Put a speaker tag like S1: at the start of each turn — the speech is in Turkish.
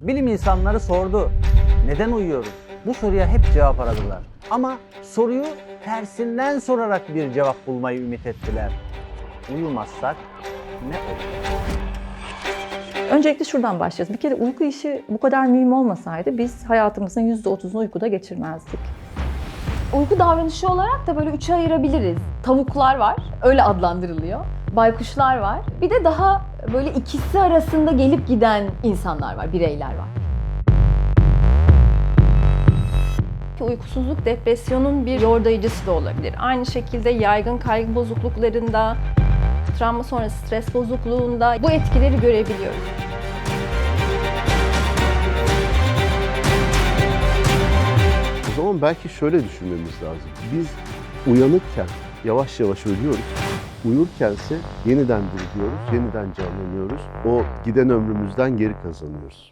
S1: Bilim insanları sordu. Neden uyuyoruz? Bu soruya hep cevap aradılar. Ama soruyu tersinden sorarak bir cevap bulmayı ümit ettiler. Uyumazsak ne olur?
S2: Öncelikle şuradan başlayacağız. Bir kere uyku işi bu kadar mühim olmasaydı biz hayatımızın %30'unu uykuda geçirmezdik.
S3: Uyku davranışı olarak da böyle üçe ayırabiliriz. Tavuklar var, öyle adlandırılıyor. Baykuşlar var. Bir de daha böyle ikisi arasında gelip giden insanlar var, bireyler var.
S2: Uykusuzluk depresyonun bir yordayıcısı da olabilir. Aynı şekilde yaygın kaygı bozukluklarında, travma sonrası stres bozukluğunda bu etkileri görebiliyoruz.
S4: Belki şöyle düşünmemiz lazım. Biz uyanıkken yavaş yavaş ölüyoruz. Uyurkense yeniden diriliyoruz, yeniden canlanıyoruz. O giden ömrümüzden geri kazanıyoruz.